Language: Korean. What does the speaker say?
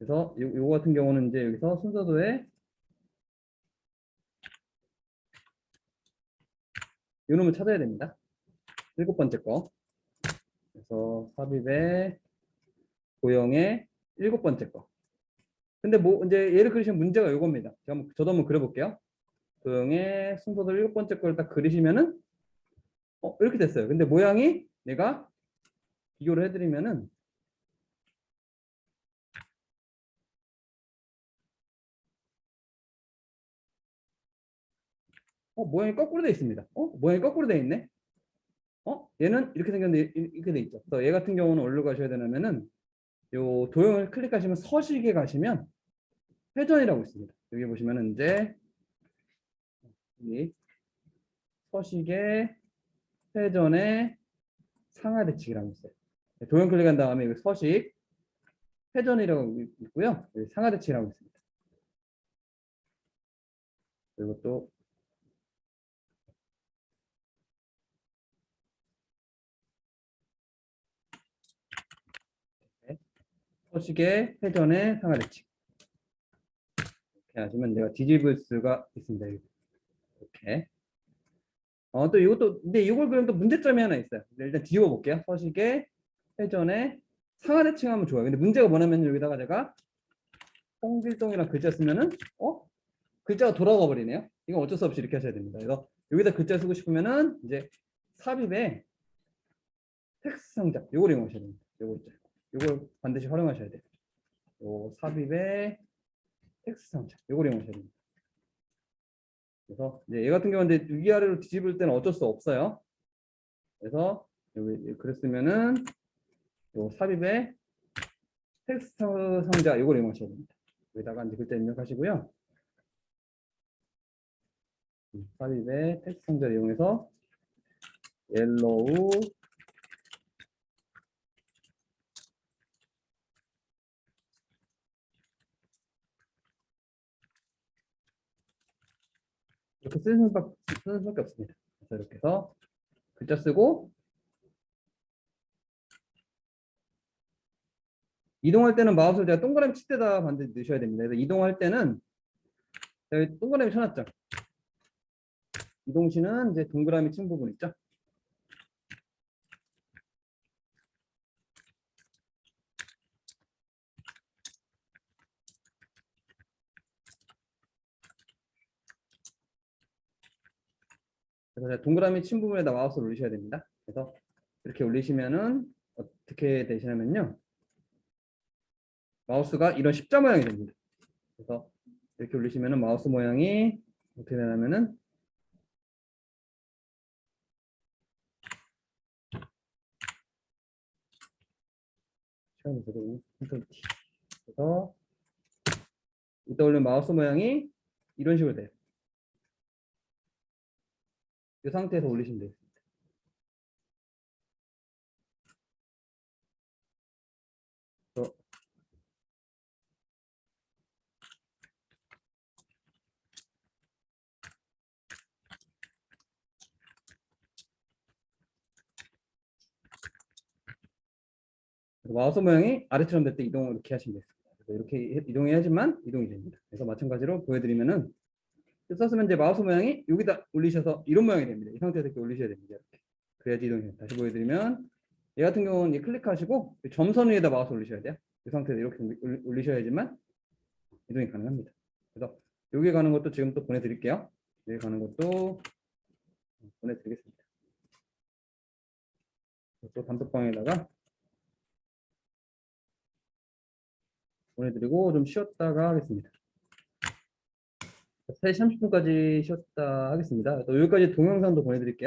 그래서 요, 요 같은 경우는 이제 여기서 순서도에 요 놈을 찾아야 됩니다. 일곱 번째 거. 그래서 삽입의 도형의 일곱 번째 거. 근데 뭐 이제 얘를 그리시면 문제가 요겁니다. 제가 한번, 저도 한번 그려볼게요. 도형의 순서도 일곱 번째 걸딱 그리시면은 어 이렇게 됐어요. 근데 모양이 내가 비교를 해드리면은 어 모양이 거꾸로 돼 있습니다. 어 모양이 거꾸로 돼 있네. 어 얘는 이렇게 생겼는데 이- 이렇게 돼 있죠. 얘 같은 경우는 어디로 가셔야 되냐면은 요 도형을 클릭하시면 서식에 가시면 회전이라고 있습니다. 여기 보시면은 이제 서식에 회전의 상하 대칭이라고 있어요. 도형 클릭한 다음에 여기 서식 회전이라고 있고요. 상하 대칭이라고 있습니다. 그리고 또 서식의 회전의 상하 대칭 이렇게 하시면 내가 뒤집을 수가 있습니다. 이렇게 어, 또 이것도, 근데 이걸 그리면 또 문제점이 하나 있어요. 일단 뒤집어 볼게요. 서식의 회전에 상하대칭 하면 좋아요. 근데 문제가 뭐냐면 여기다가 제가 홍길동이랑 글자 쓰면은, 어? 글자가 돌아가 버리네요. 이건 어쩔 수 없이 이렇게 하셔야 됩니다. 그래서 여기다 글자 쓰고 싶으면은 이제 삽입에 텍스트 상자, 요걸 이용하셔야 됩니다. 요거 있죠. 요걸 반드시 활용하셔야 돼요. 요 삽입에 텍스트 상자, 요걸 이용하셔야 됩니다. 그래서 이제 얘 같은 경우는 위아래로 뒤집을 때는 어쩔 수 없어요. 그래서 여기 그랬으면은 요 삽입에 텍스트 상자 이걸 이용하셔야 됩니다. 여기다가 이제 글자 입력하시고요. 음, 삽입에 텍스트 상자를 이용해서 옐로우 이렇게 쓰는 수밖에, 쓰는 수밖에 없습니다. 그래서 이렇게 해서 글자 쓰고 이동할 때는 마우스를 제가 동그라미 칠 때다 반드시 넣으셔야 됩니다. 그래서 이동할 때는 동그라미 쳐놨죠. 이동시는 이제 동그라미 친 부분 있죠. 그래서 동그라미 친 부분에다 마우스를 올리셔야 됩니다. 그래서 이렇게 올리시면은 어떻게 되시냐면요. 마우스가 이런 십자 모양이 됩니다. 그래서 이렇게 올리시면은 마우스 모양이 어떻게 되냐면은 시간이 되거든요. 컨트롤 T. 그래서 이따 올리면 마우스 모양이 이런 식으로 돼요. 이 상태에서 올리시면. 또 마우스 모양이 아래처럼 될 때 이동을 이렇게 하시면 됩니다. 그래서 이렇게 해- 이동해야지만 이동이 됩니다. 그래서 마찬가지로 보여드리면은 썼으면 이제 마우스 모양이 여기다 올리셔서 이런 모양이 됩니다. 이 상태에서 이렇게 올리셔야 됩니다. 이렇게. 그래야지 이동이 됩니다. 다시 보여드리면 얘 같은 경우는 이 클릭하시고 이 점선 위에다 마우스 올리셔야 돼요. 이 상태에서 이렇게 올리- 올리셔야지만 이동이 가능합니다. 그래서 여기 가는 것도 지금 또 보내드릴게요. 여기 가는 것도 보내드리겠습니다. 또 단톡방에다가 보내드리고 좀 쉬었다가 하겠습니다. 3시 30분까지 쉬었다 하겠습니다. 또 여기까지 동영상도 보내드릴게요.